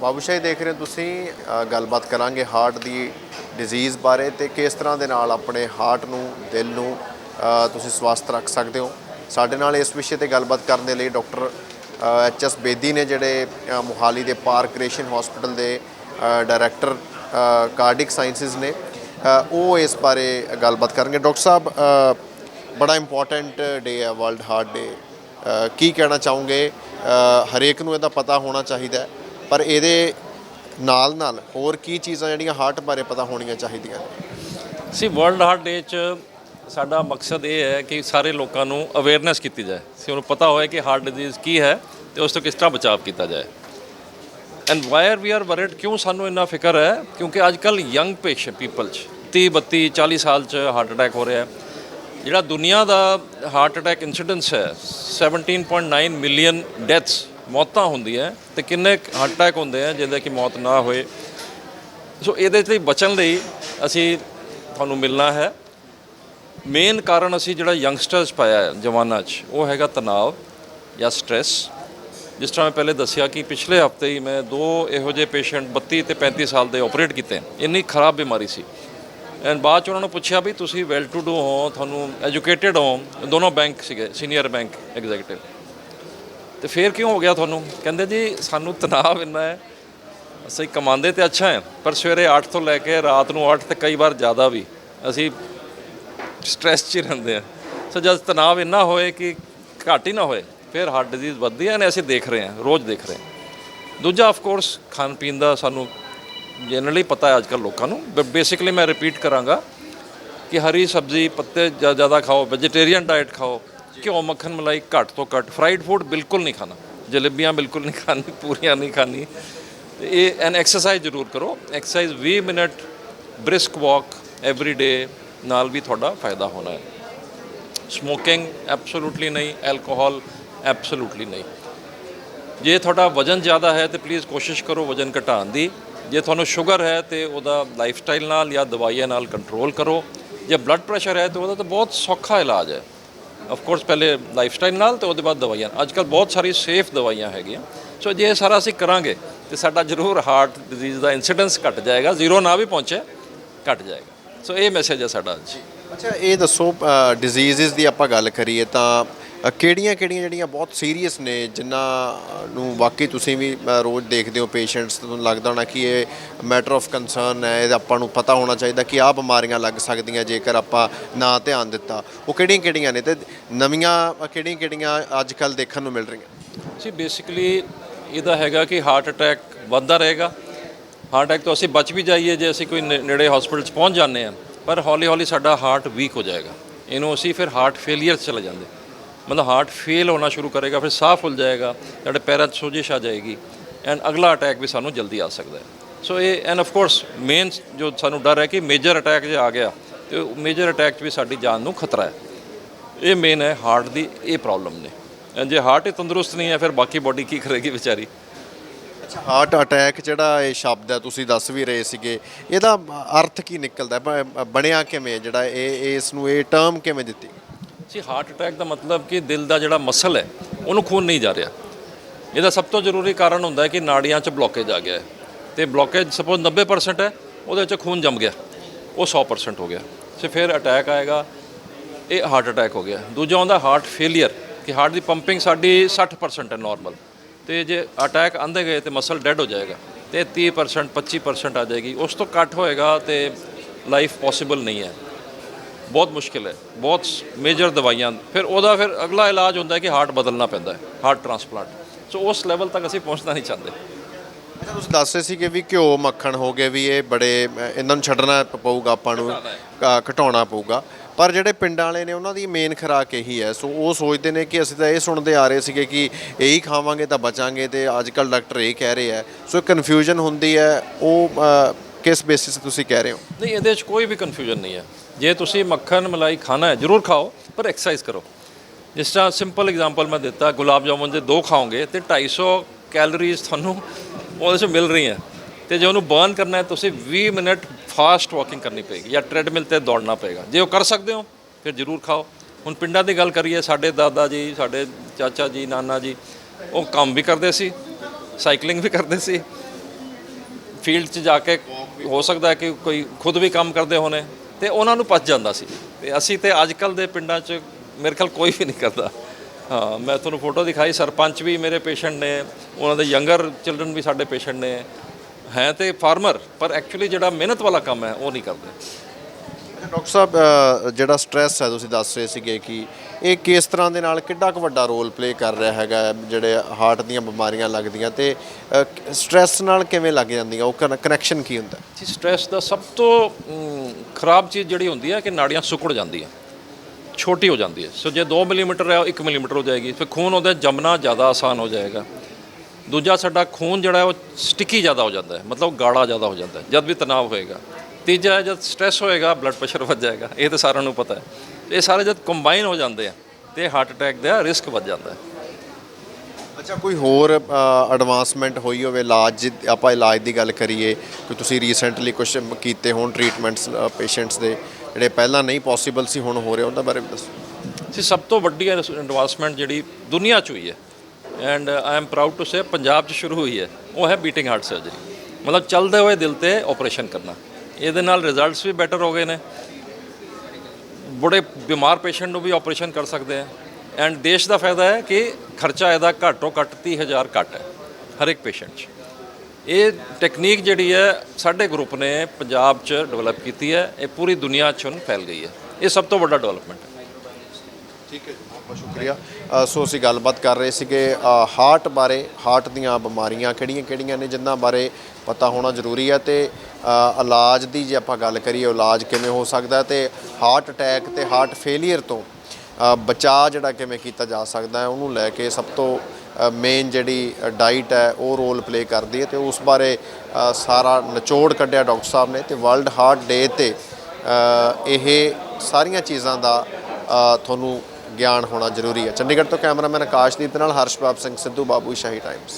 ਬਾਬੂਸ਼ਾਹੀ ਦੇਖ ਰਹੇ ਹੋ ਤੁਸੀਂ ਗੱਲਬਾਤ ਕਰਾਂਗੇ ਹਾਰਟ ਦੀ ਡਿਜ਼ੀਜ਼ ਬਾਰੇ ਤੇ ਕਿਸ ਤਰ੍ਹਾਂ ਦੇ ਨਾਲ ਆਪਣੇ ਹਾਰਟ ਨੂੰ ਦਿਲ ਨੂੰ ਤੁਸੀਂ ਸਵਸਥ ਰੱਖ ਸਕਦੇ ਹੋ। ਸਾਡੇ ਨਾਲ ਇਸ ਵਿਸ਼ੇ ਤੇ ਗੱਲਬਾਤ ਕਰਨ ਦੇ ਲਈ ਡਾਕਟਰ ਐਚ ਐਸ ਬੇਦੀ ਨੇ ਜਿਹੜੇ ਅ, ਮੋਹਾਲੀ ਦੇ ਪਾਰਕ ਰੇਸ਼ਨ ਹਸਪੀਟਲ ਦੇ ਡਾਇਰੈਕਟਰ ਕਾਰਡਿਕ ਸਾਇੰਸਿਸ ਨੇ ਉਹ ਇਸ ਬਾਰੇ ਗੱਲਬਾਤ ਕਰਨਗੇ। ਡਾਕਟਰ ਸਾਹਿਬ ਬੜਾ ਇੰਪੋਰਟੈਂਟ ਡੇ ਹੈ ਵਰਲਡ ਹਾਰਟ ਡੇ ਕੀ ਕਹਿਣਾ ਚਾਹੋਗੇ? ਹਰੇਕ ਨੂੰ ਇਹਦਾ ਪਤਾ ਹੋਣਾ ਚਾਹੀਦਾ ਹੈ। ਪਰ ਇਹਦੇ ਨਾਲ ਨਾਲ ਹੋਰ ਕੀ ਚੀਜ਼ਾਂ ਜਿਹੜੀਆਂ ਹਾਰਟ ਬਾਰੇ ਪਤਾ ਹੋਣੀਆਂ ਚਾਹੀਦੀਆਂ? ਨੇ ਸੀ ਵਰਲਡ ਹਾਰਟ ਡੇ ਚ ਸਾਡਾ ਮਕਸਦ ਇਹ ਹੈ ਕਿ ਸਾਰੇ ਲੋਕਾਂ ਨੂੰ ਅਵੇਅਰਨੈਸ ਕੀਤੀ ਜਾਏ। ਸੀ ਉਹਨੂੰ ਪਤਾ ਹੋਏ ਕਿ ਹਾਰਟ ਡਿਜ਼ੀਜ਼ ਕੀ ਹੈ ਤੇ ਉਸ ਤੋਂ ਕਿਸ ਤਰ੍ਹਾਂ ਬਚਾਅ ਕੀਤਾ ਜਾਏ। And why we are worried ਕਿਉਂ ਸਾਨੂੰ ਇੰਨਾ ਫਿਕਰ ਹੈ? ਕਿਉਂਕਿ ਅੱਜ ਕੱਲ ਯੰਗ ਪੇਸ਼ੈਂਟ ਪੀਪਲ ਚ 30 32 40 ਸਾਲ ਚ ਹਾਰਟ ਅਟੈਕ ਹੋ ਰਿਹਾ ਹੈ। ਜਿਹੜਾ ਦੁਨੀਆ ਦਾ ਹਾਰਟ ਅਟੈਕ ਇਨਸੀਡੈਂਸ ਹੈ 17.9 ਮਿਲੀਅਨ ਡੈਥਸ ਮੌਤਾਂ ਹੁੰਦੀਆਂ ਤੇ ਕਿੰਨੇ ਹਾਰਟ ਅਟੈਕ ਹੁੰਦੇ ਆ ਜਿਹਦੇ ਕਿ ਮੌਤ ਨਾ ਹੋਏ। ਸੋ ਇਹਦੇ ਲਈ ਬਚਣ ਲਈ ਅਸੀਂ ਤੁਹਾਨੂੰ ਮਿਲਣਾ ਹੈ। ਮੇਨ ਕਾਰਨ ਅਸੀਂ ਜਿਹੜਾ ਯੰਗਸਟਰਸ ਪਾਇਆ ਜਵਾਨਾਂ 'ਚ, ਉਹ ਹੈਗਾ ਤਣਾਅ ਜਾਂ ਸਟ੍ਰੈਸ ਜਿਸ ਤਰ੍ਹਾਂ ਮੈਂ ਪਹਿਲੇ ਦੱਸਿਆ ਕਿ ਪਿਛਲੇ ਹਫ਼ਤੇ ਹੀ ਮੈਂ ਦੋ ਇਹੋ ਜਿਹੇ ਪੇਸ਼ੈਂਟ 32 ਤੇ 35 ਸਾਲ ਦੇ ਆਪਰੇਟ ਕੀਤੇ ਇੰਨੀ ਖਰਾਬ ਬਿਮਾਰੀ ਸੀ। ਐਂਡ ਬਾਅਦ ਚ ਉਹਨਾਂ ਨੂੰ ਪੁੱਛਿਆ ਵੀ ਤੁਸੀਂ ਵੈਲ ਟੂ ਡੂ ਹੋ, ਤੁਹਾਨੂੰ ਐਜੂਕੇਟਿਡ ਹੋ। ਦੋਨੋਂ ਬੈਂਕ ਸੀਗੇ ਸੀਨੀਅਰ ਬੈਂਕ ਐਗਜ਼ੀਕਟਿਵ ਤੇ ਫੇਰ ਕਿਉਂ ਹੋ ਗਿਆ ਤੁਹਾਨੂੰ? ਕਹਿੰਦੇ ਜੀ, ਸਾਨੂੰ ਤਣਾਅ ਇੰਨਾ ਹੈ। ਅਸੀਂ ਕਮਾਉਂਦੇ ਤੇ ਅੱਛਾ ਹੈ, ਪਰ ਸਵੇਰੇ 8 ਤੋਂ ਲੈ ਕੇ ਰਾਤ ਨੂੰ 8 ਤੇ ਕਈ ਵਾਰ ਜ਼ਿਆਦਾ ਵੀ। ਅਸੀਂ ਸਟ੍ਰੈਸ 'ਚ ਹੀ ਰਹਿੰਦੇ ਆ ਸੋ ਜਦ ਤਣਾਅ ਇੰਨਾ ਹੋਏ ਕਿ ਘੱਟ ਹੀ ਨਾ ਹੋਏ, ਫਿਰ ਹਾਰਟ ਡਿਜ਼ੀਜ਼ ਵੱਧਦੀ ਹੈ ਨੇ, ਅਸੀਂ ਦੇਖ ਰਹੇ ਹਾਂ, ਰੋਜ਼ ਦੇਖ ਰਹੇ ਹਾਂ। ਦੂਜਾ ਆਫ ਕੋਰਸ ਖਾਣ ਪੀਣ ਦਾ ਸਾਨੂੰ ਜਨਰਲੀ ਪਤਾ ਹੈ ਅੱਜਕੱਲ ਲੋਕਾਂ ਨੂੰ। ਬਟ ਬੇਸਿਕਲੀ ਮੈਂ ਰਿਪੀਟ ਕਰਾਂਗਾ ਕਿ ਹਰੀ ਸਬਜ਼ੀ, ਪੱਤੇ ਜ਼ਿਆਦਾ ਖਾਓ ਵੈਜੀਟੇਰੀਅਨ ਡਾਈਟ ਖਾਓ। ਘਿਓ, ਮੱਖਣ, ਮਲਾਈ ਘੱਟ ਤੋਂ ਘੱਟ। ਫਰਾਈਡ ਫੂਡ ਬਿਲਕੁਲ ਨਹੀਂ ਖਾਣਾ। ਜਲੇਬੀਆਂ ਬਿਲਕੁਲ ਨਹੀਂ ਖਾਣੀ, ਪੂਰੀਆਂ ਨਹੀਂ ਖਾਣੀ। ਤੇ ਇਹ ਐਨ ਐਕਸਰਸਾਈਜ਼ ਜ਼ਰੂਰ ਕਰੋ। Exercise 20 minute brisk walk every day ਨਾਲ ਵੀ ਤੁਹਾਡਾ ਫਾਇਦਾ ਹੋਣਾ ਹੈ। ਸਮੋਕਿੰਗ ਐਬਸੋਲੂਟਲੀ ਨਹੀਂ ਐਲਕੋਹਲ ਐਬਸੋਲੂਟਲੀ ਨਹੀਂ। ਜੇ ਤੁਹਾਡਾ ਵਜਨ ਜ਼ਿਆਦਾ ਹੈ ਤੇ ਪਲੀਜ਼ ਕੋਸ਼ਿਸ਼ ਕਰੋ ਵਜਨ ਘਟਾਉਣ ਦੀ। ਜੇ ਤੁਹਾਨੂੰ ਸ਼ੂਗਰ ਹੈ ਤੇ ਉਹਦਾ ਲਾਈਫ ਸਟਾਈਲ ਨਾਲ ਜਾਂ ਦਵਾਈਆਂ ਨਾਲ ਕੰਟਰੋਲ ਕਰੋ। ਜੇ ਬਲੱਡ ਪ੍ਰੈਸ਼ਰ ਹੈ ਤੇ ਉਹਦਾ ਤਾਂ ਬਹੁਤ ਸੌਖਾ ਇਲਾਜ ਹੈ। ਆਫ ਕੋਰਸ ਪਹਿਲੇ ਲਾਈਫਸਟਾਈਲ ਨਾਲ ਤੇ ਉਹਦੇ ਬਾਅਦ ਦਵਾਈਆਂ। ਅੱਜ ਕੱਲ ਬਹੁਤ ਸਾਰੀ ਸੇਫ ਦਵਾਈਆਂ ਹੈਗੀਆਂ। ਸੋ ਜੇ ਇਹ ਸਾਰਾ ਅਸੀਂ ਕਰਾਂਗੇ ਤੇ ਸਾਡਾ ਜ਼ਰੂਰ ਹਾਰਟ ਡਿਜ਼ੀਜ਼ ਦਾ ਇਨਸੀਡੈਂਸ ਘਟ ਜਾਏਗਾ ਜ਼ੀਰੋ ਨਾ ਵੀ ਪਹੁੰਚੇ, ਘਟ ਜਾਏਗਾ। ਸੋ ਇਹ ਮੈਸੇਜ ਹੈ ਸਾਡਾ ਅੱਜ। ਅੱਛਾ, ਇਹ ਦੱਸੋ ਡਿਜ਼ੀਜ਼ਸ ਦੀ ਆਪਾਂ ਗੱਲ ਕਰੀਏ ਤਾਂ ਕਿਹੜੀਆਂ ਕਿਹੜੀਆਂ ਜਿਹੜੀਆਂ ਬਹੁਤ ਸੀਰੀਅਸ ਨੇ, ਜਿਨ੍ਹਾਂ ਨੂੰ ਵਾਕਈ ਤੁਸੀਂ ਵੀ ਰੋਜ਼ ਦੇਖਦੇ ਹੋ ਪੇਸ਼ੈਂਟਸ ਤੁਹਾਨੂੰ ਲੱਗਦਾ ਹੋਣਾ ਕਿ ਇਹ ਮੈਟਰ ਆਫ ਕੰਸਰਨ ਹੈ, ਇਹ ਆਪਾਂ ਨੂੰ ਪਤਾ ਹੋਣਾ ਚਾਹੀਦਾ ਕਿ ਆਹ ਬਿਮਾਰੀਆਂ ਲੱਗ ਸਕਦੀਆਂ ਜੇਕਰ ਆਪਾਂ ਨਾ ਧਿਆਨ ਦਿੱਤਾ। ਉਹ ਕਿਹੜੀਆਂ ਕਿਹੜੀਆਂ ਨੇ ਤੇ ਨਵੀਆਂ ਕਿਹੜੀਆਂ ਕਿਹੜੀਆਂ ਅੱਜ ਕੱਲ ਦੇਖਣ ਨੂੰ ਮਿਲ ਰਹੀਆਂ? ਜੀ ਬੇਸਿਕਲੀ ਇਹਦਾ ਹੈਗਾ ਕਿ ਹਾਰਟ ਅਟੈਕ ਵੱਧਦਾ ਰਹੇਗਾ। ਹਾਰਟ ਅਟੈਕ ਤੋਂ ਅਸੀਂ ਬਚ ਵੀ ਜਾਈਏ, ਜੇ ਅਸੀਂ ਕੋਈ ਨੇੜੇ ਹਸਪੀਟਲ 'ਚ ਪਹੁੰਚ ਜਾਂਦੇ ਹਾਂ, ਪਰ ਹੌਲੀ ਹੌਲੀ ਸਾਡਾ ਹਾਰਟ ਵੀਕ ਹੋ ਜਾਏਗਾ। ਇਹਨੂੰ ਅਸੀਂ ਫਿਰ ਹਾਰਟ ਫੇਲਿਅਰ 'ਚ ਚਲੇ ਜਾਂਦੇ ਮਤਲਬ ਹਾਰਟ ਫੇਲ ਹੋਣਾ ਸ਼ੁਰੂ ਕਰੇਗਾ, ਫਿਰ ਸਾਹ ਫੁੱਲ ਜਾਏਗਾ ਸਾਡੇ ਪੈਰਾਂ 'ਚ ਸੋਜਿਸ਼ ਆ ਜਾਏਗੀ ਐਂਡ ਅਗਲਾ ਅਟੈਕ ਵੀ ਸਾਨੂੰ ਜਲਦੀ ਆ ਸਕਦਾ ਹੈ। ਸੋ ਇਹ ਐਂਡ ਆਫ ਕੋਰਸ ਮੇਨ ਜੋ ਸਾਨੂੰ ਡਰ ਹੈ ਕਿ ਮੇਜਰ ਅਟੈਕ ਜੇ ਆ ਗਿਆ, ਤੇ ਮੇਜਰ ਅਟੈਕ 'ਚ ਵੀ ਸਾਡੀ ਜਾਨ ਨੂੰ ਖਤਰਾ ਹੈ। ਇਹ ਮੇਨ ਹੈ ਹਾਰਟ ਦੀ ਇਹ ਪ੍ਰੋਬਲਮ ਨੇ। And ਜੇ ਹਾਰਟ ਹੀ ਤੰਦਰੁਸਤ ਨਹੀਂ ਹੈ, ਫਿਰ ਬਾਕੀ ਬਾਡੀ ਕੀ ਕਰੇਗੀ ਵਿਚਾਰੀ? ਅੱਛਾ ਹਾਰਟ ਅਟੈਕ ਜਿਹੜਾ ਇਹ ਸ਼ਬਦ ਹੈ, ਤੁਸੀਂ ਦੱਸ ਵੀ ਰਹੇ ਸੀਗੇ, ਇਹਦਾ ਅਰਥ ਕੀ ਨਿਕਲਦਾ ਬਣਿਆ ਕਿਵੇਂ ਜਿਹੜਾ ਇਹ ਇਸ ਨੂੰ ਇਹ ਟਰਮ ਕਿਵੇਂ ਦਿੱਤੀ? ਜੀ ਹਾਰਟ ਅਟੈਕ ਦਾ ਮਤਲਬ ਕਿ ਦਿਲ ਦਾ ਜਿਹੜਾ ਮਸਲ ਹੈ, ਉਹਨੂੰ ਖੂਨ ਨਹੀਂ ਜਾ ਰਿਹਾ। ਇਹਦਾ ਸਭ ਤੋਂ ਜ਼ਰੂਰੀ ਕਾਰਨ ਹੁੰਦਾ ਹੈ ਕਿ ਨਾੜੀਆਂ 'ਚ ਬਲੋਕੇਜ ਆ ਗਿਆ ਹੈ। ਤੇ ਬਲੋਕੇਜ ਸਪੋਜ਼ 90% ਹੈ, ਉਹਦੇ 'ਚ ਖੂਨ ਜੰਮ ਗਿਆ। ਉਹ 100% ਹੋ ਗਿਆ। ਤੇ ਫਿਰ ਅਟੈਕ ਆਏਗਾ, ਇਹ ਹਾਰਟ ਅਟੈਕ ਹੋ ਗਿਆ। ਦੂਜਾ ਹੁੰਦਾ ਹਾਰਟ ਫੇਲਿਅਰ ਕਿ ਹਾਰਟ ਦੀ ਪੰਪਿੰਗ ਸਾਡੀ 60% ਹੈ ਨਾਰਮਲ ਤੇ ਜੇ ਅਟੈਕ ਆਂਦੇ ਗਏ ਤੇ ਮਸਲ ਡੈਡ ਹੋ ਜਾਏਗਾ। ਤੇ 30% 25% ਆ ਜਾਏਗੀ। ਉਸ ਤੋਂ ਘੱਟ ਹੋਏਗਾ ਤੇ ਲਾਈਫ ਪੋਸੀਬਲ ਨਹੀਂ ਹੈ। ਬਹੁਤ ਮੁਸ਼ਕਿਲ ਹੈ ਬਹੁਤ ਮੇਜਰ ਦਵਾਈਆਂ। ਫਿਰ ਉਹਦਾ ਫਿਰ ਅਗਲਾ ਇਲਾਜ ਹੁੰਦਾ ਕਿ ਹਾਰਟ ਬਦਲਣਾ ਪੈਂਦਾ ਹੈ ਹਾਰਟ ਟ੍ਰਾਂਸਪਲਾਂਟ ਸੋ ਉਸ ਲੈਵਲ ਤੱਕ ਅਸੀਂ ਪਹੁੰਚਣਾ ਨਹੀਂ ਚਾਹੁੰਦੇ। ਅੱਛਾ ਤੁਸੀਂ ਦੱਸ ਰਹੇ ਸੀ ਕਿ ਵੀ ਘਿਓ ਮੱਖਣ ਹੋ ਗਏ ਵੀ ਇਹ ਬੜੇ ਇਹਨਾਂ ਨੂੰ ਛੱਡਣਾ ਪਊਗਾ ਆਪਾਂ ਨੂੰ ਘਟਾਉਣਾ ਪਊਗਾ। ਪਰ ਜਿਹੜੇ ਪਿੰਡਾਂ ਵਾਲੇ ਨੇ ਉਹਨਾਂ ਦੀ ਮੇਨ ਖੁਰਾਕ ਇਹੀ ਹੈ। ਸੋ ਉਹ ਸੋਚਦੇ ਨੇ ਕਿ ਅਸੀਂ ਤਾਂ ਇਹ ਸੁਣਦੇ ਆ ਰਹੇ ਸੀਗੇ ਕਿ ਇਹੀ ਖਾਵਾਂਗੇ ਤਾਂ ਬਚਾਂਗੇ ਤੇ ਅੱਜ ਕੱਲ ਡਾਕਟਰ ਇਹ ਕਹਿ ਰਹੇ ਆ ਸੋ ਕਨਫਿਊਜ਼ਨ ਹੁੰਦੀ ਹੈ ਉਹ ਕਿਸ ਬੇਸਿਸ ਤੇ ਤੁਸੀਂ ਕਹਿ ਰਹੇ ਹੋ? ਨਹੀਂ ਇਹਦੇ 'ਚ ਕੋਈ ਵੀ ਕਨਫਿਊਜ਼ਨ ਨਹੀਂ ਹੈ। ਜੇ ਤੁਸੀਂ ਮੱਖਣ ਮਲਾਈ ਖਾਣਾ ਹੈ, ਜ਼ਰੂਰ ਖਾਓ, ਪਰ ਐਕਸਰਸਾਈਜ਼ ਕਰੋ। ਜਿਸ ਤਰ੍ਹਾਂ ਸਿੰਪਲ ਐਗਜ਼ਾਮਪਲ ਮੈਂ ਦਿੱਤਾ, ਗੁਲਾਬ ਜਾਮੁਨ ਜੇ ਦੋ ਖਾਓਗੇ, ਤੇ 250 ਕੈਲਰੀਜ਼ ਤੁਹਾਨੂੰ ਉਹਦੇ 'ਚ ਮਿਲ ਰਹੀਆਂ। ਤੇ ਜੇ ਉਹਨੂੰ ਬਰਨ ਕਰਨਾ ਹੈ, ਤੁਸੀਂ 20 ਮਿੰਟ ਫਾਸਟ ਵਾਕਿੰਗ ਕਰਨੀ ਪਏਗੀ, ਜਾਂ ਟ੍ਰੈਡਮਿਲ ਤੇ ਦੌੜਨਾ ਪਏਗਾ। ਜੇ ਉਹ ਕਰ ਸਕਦੇ ਹੋ, ਫਿਰ ਜ਼ਰੂਰ ਖਾਓ। ਹੁਣ ਪਿੰਡਾਂ ਦੀ ਗੱਲ ਕਰੀਏ, ਸਾਡੇ ਦਾਦਾ ਜੀ, ਸਾਡੇ ਚਾਚਾ ਜੀ, ਨਾਨਾ ਜੀ, ਉਹ ਕੰਮ ਵੀ ਕਰਦੇ ਸੀ ਸਾਈਕਲਿੰਗ ਵੀ ਕਰਦੇ ਸੀ। ਫੀਲਡ 'ਚ ਜਾ ਕੇ ਹੋ ਸਕਦਾ ਕਿ ਕੋਈ ਖੁਦ ਵੀ ਕੰਮ ਕਰਦੇ ਹੋਣੇ। ਤੇ ਉਹਨਾਂ ਨੂੰ ਪਚ ਜਾਂਦਾ ਸੀ। ਤੇ ਅਸੀਂ ਤੇ ਅੱਜ ਕੱਲ ਦੇ ਪਿੰਡਾਂ 'ਚ ਮੇਰੇ ਖਿਆਲ ਕੋਈ ਵੀ ਨਹੀਂ ਕਰਦਾ। ਹਾਂ ਮੈਂ ਤੁਹਾਨੂੰ ਫੋਟੋ ਦਿਖਾਈ ਸਰਪੰਚ ਵੀ ਮੇਰੇ ਪੇਸ਼ੈਂਟ ਨੇ ਉਹਨਾਂ ਦੇ ਯੰਗਰ ਚਿਲਡਰਨ ਵੀ ਸਾਡੇ ਪੇਸ਼ੈਂਟ ਨੇ। ਹੈ ਤੇ ਫਾਰਮਰ ਪਰ ਐਕਚੁਅਲੀ ਜਿਹੜਾ ਮਿਹਨਤ ਵਾਲਾ ਕੰਮ ਹੈ ਉਹ ਨਹੀਂ ਕਰਦੇ। ਡਾਕਟਰ ਸਾਹਿਬ ਜਿਹੜਾ ਸਟ੍ਰੈਸ ਹੈ ਤੁਸੀਂ ਦੱਸ ਰਹੇ ਸੀਗੇ ਕਿ ਇਹ ਕਿਸ ਤਰ੍ਹਾਂ ਦੇ ਨਾਲ ਕਿੱਡਾ ਕੁ ਵੱਡਾ ਰੋਲ ਪਲੇ ਕਰ ਰਿਹਾ ਹੈਗਾ ਜਿਹੜੇ ਹਾਰਟ ਦੀਆਂ ਬਿਮਾਰੀਆਂ ਲੱਗਦੀਆਂ ਤੇ ਸਟ੍ਰੈਸ ਨਾਲ ਕਿਵੇਂ ਲੱਗ ਜਾਂਦੀਆਂ? ਉਹ ਕਨੈਕਸ਼ਨ ਕੀ ਹੁੰਦਾ? ਜੀ ਸਟ੍ਰੈਸ ਦਾ ਸਭ ਤੋਂ ਖਰਾਬ ਚੀਜ਼ ਜਿਹੜੀ ਹੁੰਦੀ ਹੈ ਕਿ ਨਾੜੀਆਂ ਸੁੱਕੜ ਜਾਂਦੀਆਂ, ਛੋਟੀ ਹੋ ਜਾਂਦੀ ਹੈ। ਸੋ ਜੇ 2 ਮਿਲੀਮੀਟਰ ਹੈ ਉਹ 1 ਮਿਲੀਮੀਟਰ ਹੋ ਜਾਏਗੀ। ਫਿਰ ਖੂਨ ਉਹਦਾ ਜੰਮਣਾ ਜ਼ਿਆਦਾ ਆਸਾਨ ਹੋ ਜਾਏਗਾ। ਦੂਜਾ ਸਾਡਾ ਖੂਨ ਜਿਹੜਾ ਉਹ ਸਟਿੱਕੀ ਜ਼ਿਆਦਾ ਹੋ ਜਾਂਦਾ ਹੈ, ਮਤਲਬ ਗਾੜਾ ਜ਼ਿਆਦਾ ਹੋ ਜਾਂਦਾ ਹੈ, ਜਦ ਵੀ ਤਣਾਅ ਹੋਏਗਾ। ਤੀਜਾ ਜਦ ਸਟ੍ਰੈਸ ਹੋਏਗਾ ਬਲੱਡ ਪ੍ਰੈਸ਼ਰ ਵੱਧ ਜਾਏਗਾ। ਇਹ ਤਾਂ ਸਾਰਿਆਂ ਨੂੰ ਪਤਾ ਹੈ। ਇਹ ਸਾਰੇ ਜਦ ਕੰਬਾਈਨ ਹੋ ਜਾਂਦੇ ਆ, ਤੇ ਹਾਰਟ ਅਟੈਕ ਦਾ ਰਿਸਕ ਵੱਧ ਜਾਂਦਾ ਹੈ। ਅੱਛਾ, ਕੋਈ ਹੋਰ ਐਡਵਾਂਸਮੈਂਟ ਹੋਈ ਹੋਵੇ, ਇਲਾਜ ਦੀ- ਆਪਾਂ ਇਲਾਜ ਦੀ ਗੱਲ ਕਰੀਏ, ਕਿ ਤੁਸੀਂ ਰੀਸੈਂਟਲੀ ਕੁਝ ਕੀਤੇ ਹੋਣ ਟ੍ਰੀਟਮੈਂਟਸ ਪੇਸ਼ੈਂਟਸ ਦੇ, ਜਿਹੜੇ ਪਹਿਲਾਂ ਨਹੀਂ ਪੋਸੀਬਲ ਸੀ, ਹੁਣ ਹੋ ਰਹੇ ਉਹਨਾਂ ਬਾਰੇ ਵੀ ਦੱਸੋ। ਸੀ ਸਭ ਤੋਂ ਵੱਡੀ ਐਡਵਾਂਸਮੈਂਟ ਜਿਹੜੀ ਦੁਨੀਆ 'ਚ ਹੋਈ ਹੈ and I am proud to say Punjab 'ਚ ਸ਼ੁਰੂ ਹੋਈ ਹੈ, ਉਹ ਹੈ ਬੀਟਿੰਗ ਹਾਰਟ ਸਰਜਰੀ ਮਤਲਬ ਚੱਲਦੇ ਹੋਏ ਦਿਲ ਤੇ ਆਪਰੇਸ਼ਨ ਕਰਨਾ। ਇਹਦੇ ਨਾਲ ਰਿਜ਼ਲਟਸ ਵੀ ਬੈਟਰ ਹੋ ਗਏ ਨੇ। ਬੜੇ ਬਿਮਾਰ ਪੇਸ਼ੈਂਟ ਨੂੰ ਵੀ ਆਪਰੇਸ਼ਨ ਕਰ ਸਕਦੇ ਆ। ਐਂਡ ਦੇਸ਼ ਦਾ ਫਾਇਦਾ ਹੈ ਕਿ ਖਰਚਾ ਇਹਦਾ ਘੱਟੋ ਘੱਟ 30000 ਘੱਟ ਹੈ ਹਰ ਇੱਕ ਪੇਸ਼ੈਂਟ 'ਚ ਇਹ ਟੈਕਨੀਕ ਜਿਹੜੀ ਹੈ ਸਾਡੇ ਗਰੁੱਪ ਨੇ ਪੰਜਾਬ 'ਚ ਡਿਵੈਲਪ ਕੀਤੀ ਹੈ ਇਹ ਪੂਰੀ ਦੁਨੀਆ 'ਚ ਹੁਣ ਫੈਲ ਗਈ ਹੈ ਇਹ ਸਭ ਤੋਂ ਵੱਡਾ ਡਿਵੈਲਪਮੈਂਟ ਹੈ ਠੀਕ ਹੈ ਬਹੁਤ ਸ਼ੁਕਰੀਆ ਸੋ ਅਸੀਂ ਗੱਲਬਾਤ ਕਰ ਰਹੇ ਸੀਗੇ ਹਾਰਟ ਬਾਰੇ ਹਾਰਟ ਦੀਆਂ ਬਿਮਾਰੀਆਂ ਕਿਹੜੀਆਂ-ਕਿਹੜੀਆਂ ਨੇ ਜਿਨ੍ਹਾਂ ਬਾਰੇ ਪਤਾ ਹੋਣਾ ਜ਼ਰੂਰੀ ਹੈ ਤੇ ਇਲਾਜ ਦੀ ਜੇ ਆਪਾਂ ਗੱਲ ਕਰੀਏ ਇਲਾਜ ਕਿਵੇਂ ਹੋ ਸਕਦਾ ਹੈ ਤੇ ਹਾਰਟ ਅਟੈਕ ਤੇ ਹਾਰਟ ਫੇਲਿਅਰ ਤੋਂ ਬਚਾਅ ਜਿਹੜਾ ਕਿਵੇਂ ਕੀਤਾ ਜਾ ਸਕਦਾ ਹੈ, ਉਹਨੂੰ ਲੈ ਕੇ ਸਭ ਤੋਂ ਮੇਨ ਜਿਹੜੀ ਡਾਈਟ ਹੈ, ਉਹ ਰੋਲ ਪਲੇ ਕਰਦੀ ਹੈ ਤੇ ਉਸ ਬਾਰੇ ਸਾਰਾ ਨਿਚੋੜ ਕੱਢਿਆ ਡਾਕਟਰ ਸਾਹਿਬ ਨੇ ਤੇ ਵਰਲਡ ਹਾਰਟ ਡੇ ਤੇ ਇਹ ਸਾਰੀਆਂ ਚੀਜ਼ਾਂ ਦਾ ਤੁਹਾਨੂੰ ਗਿਆਨ ਹੋਣਾ ਜ਼ਰੂਰੀ ਹੈ। ਚੰਡੀਗੜ੍ਹ ਤੋਂ ਕੈਮਰਾਮੈਨ ਆਕਾਸ਼ਦੀਪ ਦੇ ਨਾਲ ਹਰਸ਼ਪਾਪ ਸਿੰਘ ਸਿੱਧੂ, ਬਾਬੂ ਸ਼ਾਹੀ ਟਾਈਮਸ